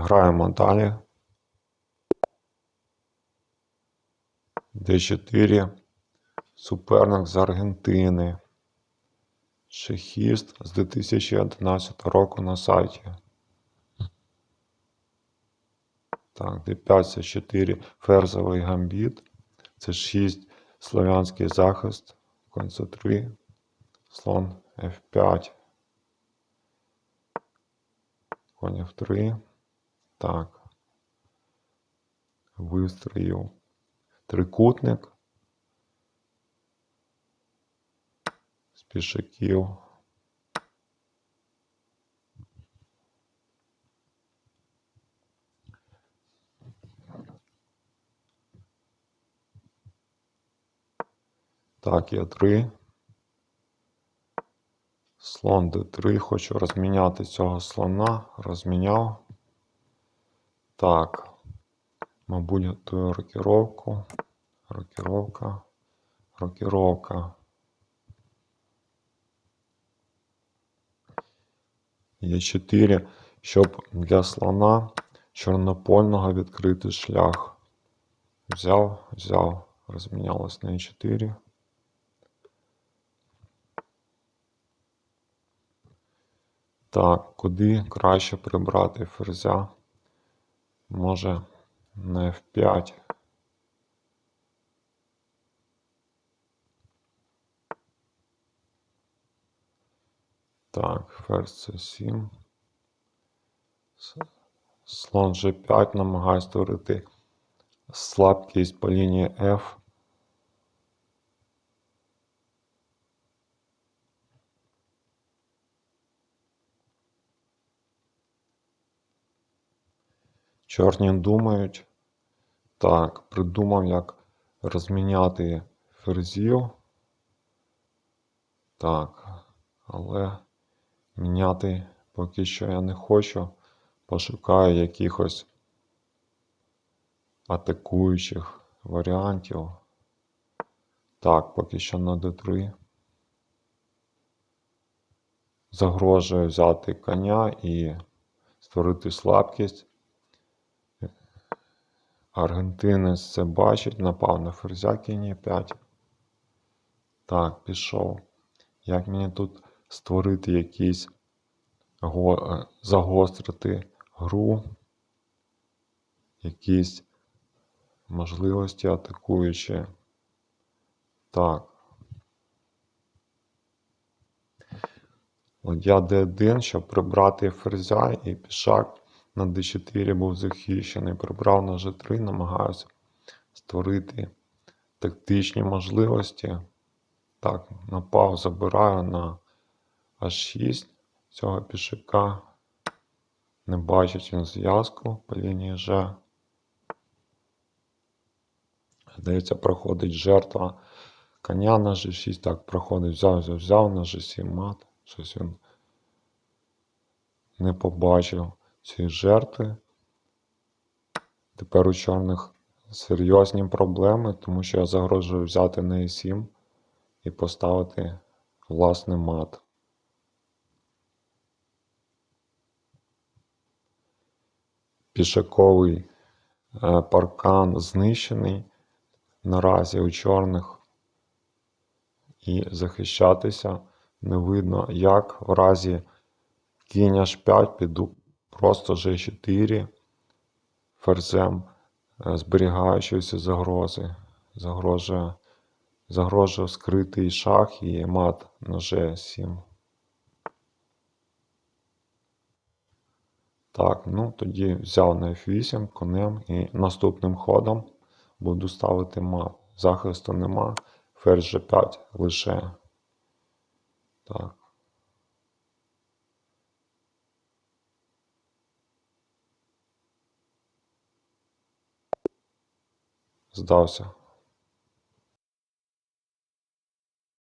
Граємо далі. Д4. Суперник з Аргентини. Шахіст з 2011 року на сайті. Так, D5 це 4 ферзовий гамбіт. Це 6 слов'янський захист. Конь це 3. Слон F5. Конь F3. Так. Вистроїв. Трикутник. З пішаків. Так, є 3. Слон d3. Хочу розміняти цього слона. Розміняв. Так. Мабуть, готую рокіровку. Рокіровка. Рокіровка. Є 4, щоб для слона чорнопольного відкрити шлях. Взяв, взяв, розмінялось на 4. Так, куди краще прибрати ферзя? Може на F5. Так, ферзь c 7. Слон G5 намагає створити слабкість по лінії F. Чорні думають. Так, придумав, як розміняти ферзів. Так, але міняти поки що я не хочу. Пошукаю якихось атакуючих варіантів. Так, поки що на d3. Загрожує взяти коня і створити слабкість. Аргентинець це бачить, напав на ферзя кінь 5. Так, пішов. Як мені тут створити якісь го- е, загострити гру, якісь можливості атакуючі. Так. Ладья d1, щоб прибрати ферзя і пішак на d4 був захищений. Прибрав на g3, намагаюся створити тактичні можливості. Так, напав, забираю на h6 цього пішака. Не бачить він зв'язку по лінії G. Здається, проходить жертва коня на G6. Так, проходить, взяв, взяв, взяв на G7 мат. Щось він не побачив цієї жертви. Тепер у чорних серйозні проблеми, тому що я загрожую взяти на E7 і поставити власний мат. Пішаковий е, паркан знищений наразі у чорних. І захищатися не видно, як в разі кінь h5 піду просто g4 ферзем, е, зберігаючися загрози. Загрожує, загрожує скритий шах і мат на g7. Так, ну тоді взяв на F8 конем і наступним ходом буду ставити мат. Захисту нема. Ферзь G5 лише. Так. Здався.